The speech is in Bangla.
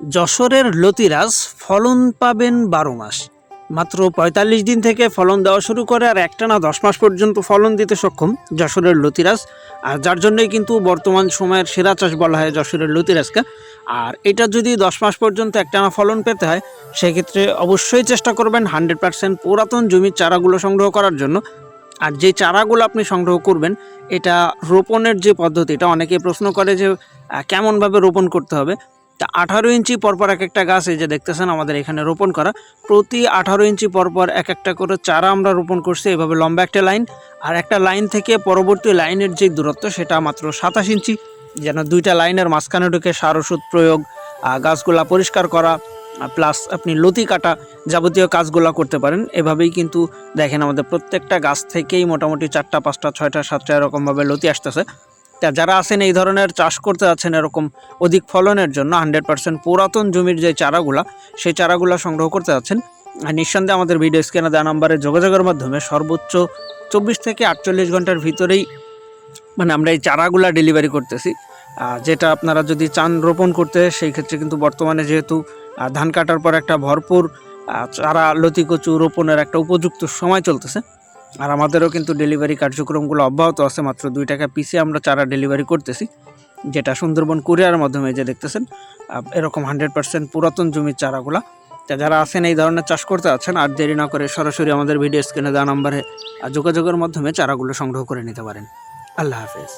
যশোরের লতিরাজ ফলন পাবেন বারো মাস। মাত্র পঁয়তাল্লিশ দিন থেকে ফলন দেওয়া শুরু করে আর একটানা দশ মাস পর্যন্ত ফলন দিতে সক্ষম যশোরের লতিরাজ। আর যার জন্যই কিন্তু বর্তমান সময়ের সেরা চাষ বলা হয় যশোরের লতিরাজকে। আর এটা যদি দশ মাস পর্যন্ত একটানা ফলন পেতে হয়, সেক্ষেত্রে অবশ্যই চেষ্টা করবেন হান্ড্রেড পার্সেন্ট পুরাতন জমির চারাগুলো সংগ্রহ করার জন্য। আর যে চারাগুলো আপনি সংগ্রহ করবেন, এটা রোপণের যে পদ্ধতিটা অনেকে প্রশ্ন করে যে কেমনভাবে রোপণ করতে হবে। তা আঠারো ইঞ্চি পরপর এক একটা গাছ, এই যে দেখতেছেন আমাদের এখানে রোপণ করা। প্রতি আঠারো ইঞ্চি পরপর এক একটা করে চারা আমরা রোপণ করছি, এভাবে লম্বা একটা লাইন। আর একটা লাইন থেকে পরবর্তী লাইনের যে দূরত্ব, সেটা মাত্র সাতাশ ইঞ্চি। যেন দুইটা লাইনের মাঝখানে ঢুকে সার ওষুধ প্রয়োগ গাছগুলা পরিষ্কার করা প্লাস আপনি লতি কাটা যাবতীয় কাজগুলো করতে পারেন। এভাবেই কিন্তু দেখেন আমাদের প্রত্যেকটা গাছ থেকেই মোটামুটি চারটা, পাঁচটা, ছয়টা, সাতটা এরকমভাবে লতি আসতেছে। তা যারা আছেন এই ধরনের চাষ করতে যাচ্ছেন এরকম অধিক ফলনের জন্য হান্ড্রেড পার্সেন্ট পুরাতন জমির যে চারাগুলা, সেই চারাগুলা সংগ্রহ করতে যাচ্ছেন। আর নিঃসন্দেহে আমাদের ভিডিও স্ক্রিনে দেওয়া নাম্বারে যোগাযোগের মাধ্যমে সর্বোচ্চ চব্বিশ থেকে আটচল্লিশ ঘণ্টার ভিতরেই মানে আমরা এই চারাগুলা ডেলিভারি করতেছি। যেটা আপনারা যদি চান রোপণ করতে, সেই ক্ষেত্রে কিন্তু বর্তমানে যেহেতু ধান কাটার পর একটা ভরপুর চারা লতিকচু রোপণের একটা উপযুক্ত সময় চলতেছে। আর আমাদেরও কিন্তু ডেলিভারি কার্যক্রমগুলো অব্যাহত আছে, মাত্র দুই টাকা পিসে আমরা চারা ডেলিভারি করতেছি। যেটা সুন্দরবন কুরিয়ার মাধ্যমে যে দেখতেছেন এরকম হান্ড্রেড পার্সেন্ট পুরাতন জমির চারাগুলা। তা যারা আছেন এই ধরনের চাষ করতে আছেন, আর দেরি না করে সরাসরি আমাদের ভিডিও স্ক্রিনে দেওয়া নাম্বারে আর যোগাযোগের মাধ্যমে চারাগুলো সংগ্রহ করে নিতে পারেন। আল্লাহ হাফেজ।